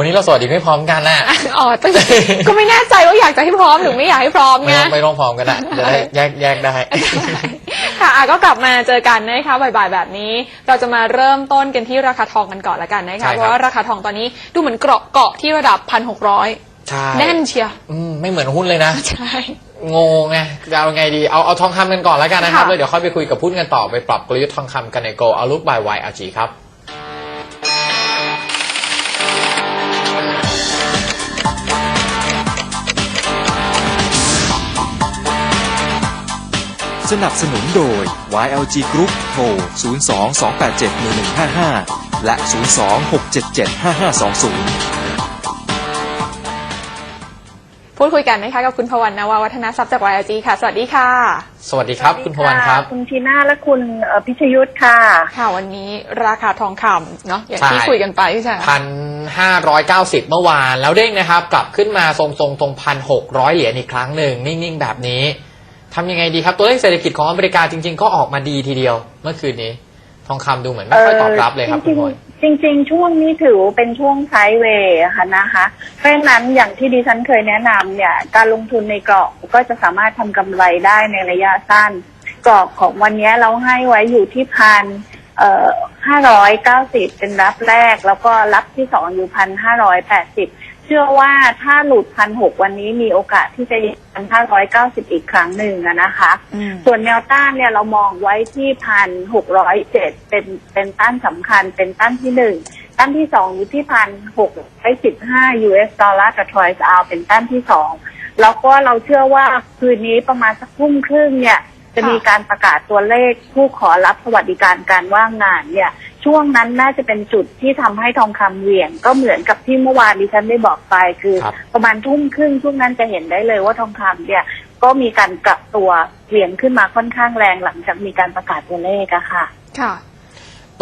วันนี้เราสวัสดีไม่พร้อมกันน่ะอ๋อแต่ก็ไม่แน่ใจว่าอยากจะให้พร้อมหรือไม่อยากให้พร้อมไม่ไงต้องไม่ต้องพร้อมกันนะจะได้แยกแยกได้ค่ะอะก็กลับมาเจอกันนะคะบ่ายๆแบบนี้ เราจะมาเริ่มต้นกันที่ราคาทองกันก่อนละกันนะใช่ครับคะเพราะว่าราคาทองตอนนี้ดูเหมือนเกาะเกาะที่ระดับพันหกร้อยใช่แน่นเชียร์อืมไม่เหมือนหุ้นเลยนะใช่งงไงจะเอาไงดีเอาเอาทองคำกันก่อนแล้วกันนะครับค่ะแล้วเดี๋ยวค่อยไปคุยกับหุ้นกันต่อไปปรับกลยุทธ์ทองคำกันในโกเอาลุกบายวายอาจีครับ สนับสนุนโดย YLG Group โทร 02-287-1155 และ 02-677-5520พูดคุยกันนะคะกับคุณพวันนวาวัฒนทรัพย์จาก YLG ค่ะ สวัสดีค่ะ สวัสดีครับ คุณพวันครับ คุณทีน่าและคุณเอ่อพิชยุทธค่ะ ค่ะ วันนี้ราคาทองคำเนาะอย่างที่ใช่คุยกันไปใช่ไหมพันห้าร้อยเก้าสิบเมื่อวาน แล้วเด้งนะครับ กลับขึ้นมาทรงๆตรงพันหกร้อยเหรียญอีกครั้งหนึ่งนิ่งๆ แบบนี้ ทำยังไงดีครับ ตัวเลขเศรษฐกิจของอเมริกาจริง ๆ ก็ออกมาดีทีเดียว เมื่อคืนนี้ ทองคำดูเหมือนไม่ค่อยตอบรับเลยครับจคุณริงพลๆจริง ๆ ช่วงนี้ถือว่าเป็นช่วงไซด์เวย์อะค่ะนะคะ เพราะฉะนั้นอย่างที่ดิฉันเคยแนะนำเนี่ย การลงทุนในกรอบก็จะสามารถทำกำไรได้ในระยะสั้น กรอบของวันนี้เราให้ไว้อยู่ที่พันเอ่อห้าร้อยเก้าสิบเป็นรับแรก แล้วก็รับที่สองอยู่พันห้าร้อยแปดสิบ เชื่อว่าถ้าหลุดพันหกวันนี้มีโอกาสที่จะพันห้าร้อยเก้าสิบอีกครั้งหนึ่งอะนะคะอืมส่วนแนวต้านเนี่ยเรามองไว้ที่พันหกร้อยเจ็ดเป็นเป็นต้านสำคัญเป็นต้านที่หนึ่งต้านที่สองอยู่ที่พันหกร้อยสิบห้า US ดอลลาร์กับทรอยส์อาเป็นต้านที่สองแล้วก็เราเชื่อว่าคืนนี้ประมาณสักทุ่มครึ่งเนี่ยจะมีการประกาศตัวเลขผู้ขอรับสวัสดิการการว่างงานเนี่ย ช่วงนั้นน่าจะเป็นจุดที่ทำให้ทองคำเหวี่ยง ก็เหมือนกับที่เมื่อวานดิฉันได้บอกไปคือครับประมาณทุ่มครึ่งช่วงนั้นจะเห็นได้เลยว่าทองคำเนี่ย ก็มีการกลับตัวเหวี่ยงขึ้นมาค่อนข้างแรงหลังจากมีการประกาศตัวเลขอะค่ะ ค่ะ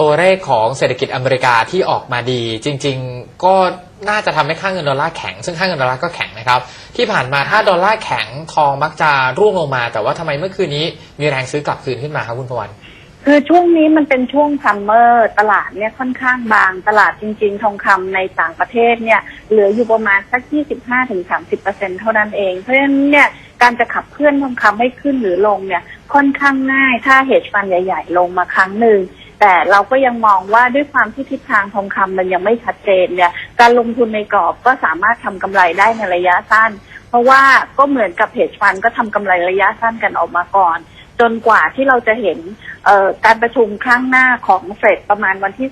ตัวเลขของเศรษฐกิจอเมริกาที่ออกมาดี จริง ๆ ก็น่าจะทำให้ค่าเงินดอลลาร์แข็ง ซึ่งค่าเงินดอลลาร์ก็แข็งนะครับ ที่ผ่านมาถ้าดอลลาร์แข็งทองมักจะร่วงลงมา แต่ว่าทำไมเมื่อคืนนี้มีแรงซื้อกลับคืนขึ้นมาครับคุณพวัน คือช่วงนี้มันเป็นช่วงซัมเมอร์ตลาดเนี่ยค่อนข้างบางตลาดจริง ๆ ทองคำในต่างประเทศเนี่ยเหลืออยู่ประมาณสัก 25-30%เท่านั้นเอง เพราะฉะนั้นเนี่ยการจะขับเคลื่อนทองคำให้ขึ้นหรือลงเนี่ยค่อนข้างง่าย ถ้าเหตุฟันใหญ่ ๆ ลงมาครั้งหนึ่งแต่เราก็ยังมองว่าด้วยความที่ทิศทางทองคำมันยังไม่ชัดเจนเนี่ย การลงทุนในกรอบก็สามารถทำกำไรได้ในระยะสั้น เพราะว่าก็เหมือนกับเหตุฟันก็ทำกำไรระยะสั้นกันออกมาก่อน จนกว่าที่เราจะเห็น เอ่อการประชุมครั้งหน้าของเฟดประมาณวันที่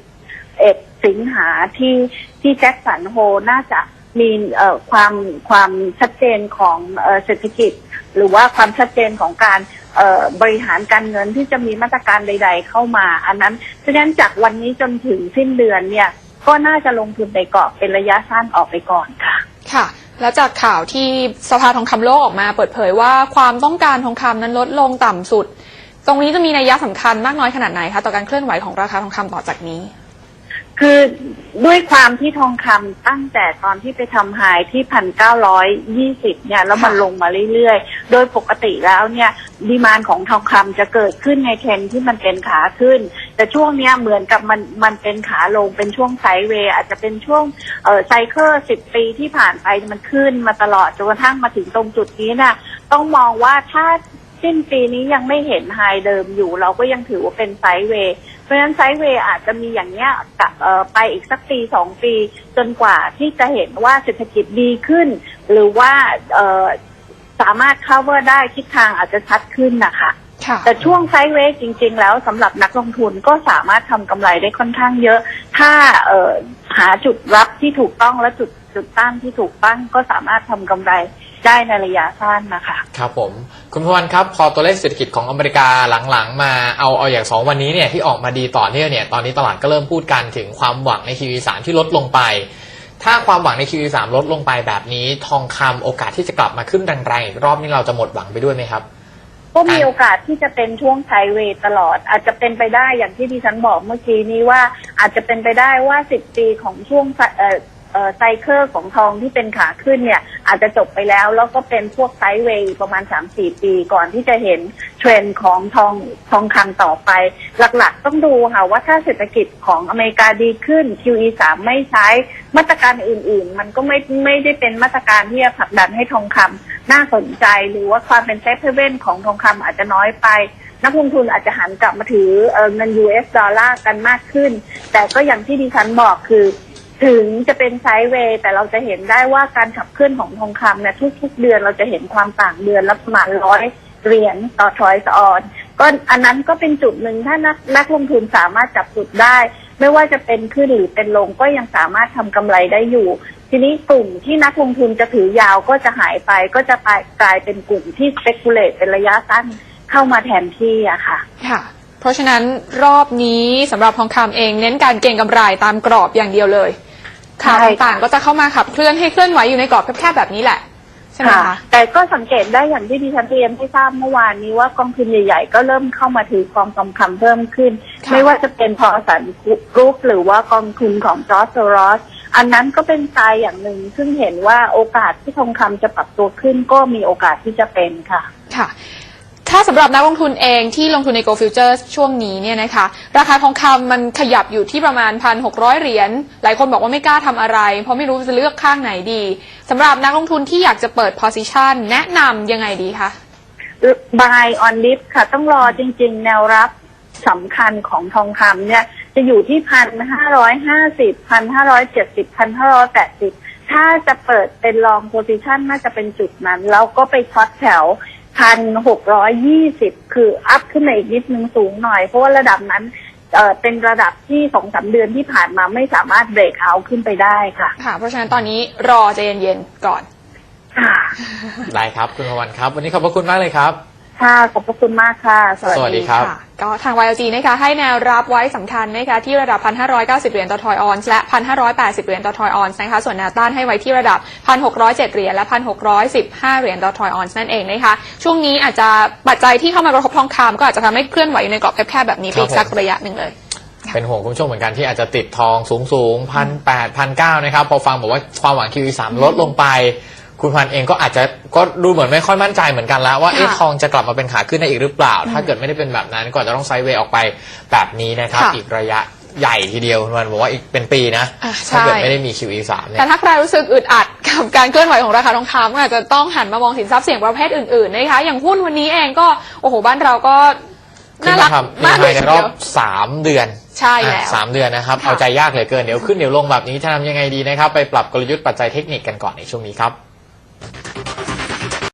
30เอ็ดสิงหาที่ที่แจ็คสันโฮน่าจะมีเอ่อความความชัดเจนของเอ่อเศรษฐกิจ หรือว่าความชัดเจนของการเอ่อบริหารการเงินที่จะมีมาตรการใด ๆ เข้ามา อันนั้นฉะนั้นจากวันนี้จนถึงสิ้นเดือนเนี่ยก็น่าจะลงทุนในเกรอบเป็นระยะสั้นออกไปก่อนค่ะ ค่ะ แล้วจากข่าวที่สภาทองคำโลกออกมาเปิดเผยว่าความต้องการทองคำนั้นลดลงต่ำสุด ตรงนี้จะมีนัยยะสำคัญมากน้อยขนาดไหนคะต่อการเคลื่อนไหวของราคาทองคำต่อจากนี้ คือด้วยความที่ทองคำตั้งแต่ตอนที่ไปทำไฮที่พันเก้าร้อยยี่สิบเนี่ยแล้วมันลงมาเรื่อยๆ โดยปกติแล้วเนี่ยดีมานของทองคำจะเกิดขึ้นในเทรนด์ที่มันเป็นขาขึ้น แต่ช่วงเนี้ยเหมือนกับมันมันเป็นขาลงเป็นช่วงไซด์เวย์อาจจะเป็นช่วงเอ่อไซเคิลสิบปีที่ผ่านไปมันขึ้นมาตลอดจนกระทั่งมาถึงตรงจุดนี้น่ะต้องมองว่าถ้า สิ้นปีนี้ยังไม่เห็นไฮเดิมอยู่ เราก็ยังถือว่าเป็นไซด์เวย์เพราะฉะนั้นไซด์เวย์อาจจะมีอย่างเนี้ยกับเอ่อไปอีกสักปีสองปี จนกว่าที่จะเห็นว่าเศรษฐกิจดีขึ้น หรือว่าเอ่อสามารถ cover ได้ทิศทางอาจจะชัดขึ้นนะคะค่ะแต่ช่วงไซด์เวย์จริง ๆ แล้วสำหรับนักลงทุนก็สามารถทำกำไรได้ค่อนข้างเยอะ ถ้าเอ่อหาจุดรับที่ถูกต้องและจุดจุดต้านที่ถูกตั้งก็สามารถทำกำไร ได้ในระยะสั้นนะคะ ครับผม คุณพวันครับ พอตัวเลขเศรษฐกิจของอเมริกาหลังๆ มาเอาเอาอย่างสองวันนี้เนี่ยที่ออกมาดีต่อเนื่องเนี่ยตอนนี้ตลาดก็เริ่มพูดกันถึงความหวังใน QE3 ที่ลดลงไป ถ้าความหวังใน QE3 ลดลงไปแบบนี้ ทองคำโอกาสที่จะกลับมาขึ้นแรงๆอีกรอบนี้เราจะหมดหวังไปด้วยไหมครับก็มีโอกาสที่จะเป็นช่วงไซด์เวย์ตลอด อาจจะเป็นไปได้อย่างที่ดิฉันบอกเมื่อกี้นี้ว่า อาจจะเป็นไปได้ว่า10ปีของช่วง ไซเอ่อเอ่อไซเคิลของทองที่เป็นขาขึ้นเนี่ย อาจจะจบไปแล้ว แล้วก็เป็นพวกไซด์เวย์ประมาณ 3-4 ปีก่อนที่จะเห็นเทรนด์ของทองทองคำต่อไป หลักๆต้องดูค่ะว่าถ้าเศรษฐกิจของอเมริกาดีขึ้น QE 3ไม่ใช้มาตรการอื่นๆ มันก็ไม่ไม่ได้เป็นมาตรการที่จะผลักดันให้ทองคำน่าสนใจหรือว่าความเป็นเซฟเฮเว่นของทองคำอาจจะน้อยไปนักลงทุนอาจจะหันกลับมาถือเงิน US ดอลลาร์กันมากขึ้น แต่ก็อย่างที่ดิฉันบอกคือ ถึงจะเป็นไซด์เวย์แต่เราจะเห็นได้ว่าการขับเคลื่อนของทองคำเนี่ยทุกๆเดือนเราจะเห็นความต่างเดือนละประมาณร้อยเหรียญต่อทอยส์ออนก็อันนั้นก็เป็นจุดหนึ่งถ้านักนักลงทุนสามารถจับจุดได้ ไม่ว่าจะเป็นขึ้นหรือเป็นลงก็ยังสามารถทำกำไรได้อยู่ ทีนี้กลุ่มที่นักลงทุนจะถือยาวก็จะหายไปก็จะกลายเป็นกลุ่มที่ speculate เป็นระยะสั้นเข้ามาแทนที่อะค่ะ ค่ะ เพราะฉะนั้นรอบนี้สำหรับทองคำเองเน้นการเก็งกำไรตามกรอบอย่างเดียวเลย ข่าวใช่ค่ะต่างๆ ก็จะเข้ามาขับเคลื่อนให้เคลื่อนไหวอยู่ในกรอบแคบๆแบบนี้แหละ ใช่ไหมคะ แต่ก็สังเกตได้อย่างที่ดิฉันเรียนให้ทราบเมื่อวานนี้ว่ากองทุนใหญ่ ๆ ก็เริ่มเข้ามาถือกองทองคำเพิ่มขึ้น ค่ะ ไม่ว่าจะเป็นพอสันกรุ๊ปหรือว่ากองทุนของจอร์จโรสอันนั้นก็เป็นทรายอย่างหนึ่ง ซึ่งเห็นว่าโอกาสที่ทองคำจะปรับตัวขึ้นก็มีโอกาสที่จะเป็นค่ะ ค่ะ ถ้าสำหรับนักลงทุนเองที่ลงทุนใน Go Futures ช่วงนี้เนี่ยนะคะ ราคาทองคำมันขยับอยู่ที่ประมาณ1,600เหรียญ หลายคนบอกว่าไม่กล้าทำอะไร เพราะไม่รู้จะเลือกข้างไหนดีสำหรับนักลงทุนที่อยากจะเปิด position แนะนำยังไงดีคะ buy on dip ค่ะ ต้องรอจริง ๆ แนวรับสำคัญของทองคำเนี่ย จะอยู่ที่พันห้าร้อยห้าสิบพันห้าร้อยเจ็ดสิบพันห้าร้อยแปดสิบถ้าจะเปิดเป็นลองโพซิชันน่าจะเป็นจุดนั้น แล้วก็ไปช็อตแถว พันหกร้อยยี่สิบคืออัพขึ้นมาอีกนิดนึงสูงหน่อย เพราะว่าระดับนั้นเอ่อเป็นระดับที่สองสามเดือนที่ผ่านมาไม่สามารถเบรกเอาขึ้นไปได้ค่ะค่ะ เพราะฉะนั้นตอนนี้รอใจเย็นๆก่อน ค่ะได้ครับคุณพวันครับ วันนี้ขอบพระคุณมากเลยครับ ค่ะขอบพระคุณมากค่ะ สวัสสวัสดีดีครับค่ะ ก็ทาง YLG นะคะให้แนวรับไว้สำคัญนะคะที่ระดับ 1,590 เหรียญต่อทอยออนซ์และ 1,580 เหรียญต่อทอยออนซ์นะคะส่วนแนวต้านให้ไว้ที่ระดับ 1,607 เหรียญและ 1,615 เหรียญต่อทอยออนซ์นั่นเองนะคะช่วงนี้อาจจะปัจจัยที่เข้ามากระทบทองคำก็อาจจะทำให้เคลื่อนไหวอยู่ในกรอบแคบๆแบบนี้ไปอีกสักระยะหนึ่งเลย เป็นห่วงคุณผู้ชมเหมือนกันที่อาจจะติดทองสูงสูงพันแปดพันเก้านะครับพอฟังบอกว่าความหวัง QE สามลดลงไป คุณพันเองก็อาจจะก็ดูเหมือนไม่ค่อยมั่นใจเหมือนกันแล้ว ว่าเอ๊ะค่ะทองจะกลับมาเป็นขาขึ้นได้อีกหรือเปล่า ถ้าเกิดไม่ได้เป็นแบบนั้นก็อาจจะต้องไซด์เวย์ออกไปแบบนี้นะครับ ค่ะอีกระยะใหญ่ทีเดียวคุณพันบอกว่าอีกเป็นปีนะ อะถ้าเกิดใช่ไม่ได้มี QE สามเนี่ย แต่ถ้าใครรู้สึกอึดอัดกับการเคลื่อนไหวของราคาทองคำก็อาจจะต้องหันมามองสินทรัพย์เสี่ยงประเภทอื่นๆนะคะอย่างหุ้นวันนี้เองก็โอ้โหบ้านเราก็ขึ้น่านรัมากทำมากภาเลยยในทีรอเดีบ ยวสามเดือนใช่แล้วอะสามเดือนนะครับ ค่ะ เอาใจยากเหลือเกิน เดี๋ยวขึ้นเดี๋ยวลงแบบนี้จะทำยังไงดีนะครับ ไปปรับกลยุทธ์ปัจจัยเทคนิคกันก่อนในช่วงนี้ครับ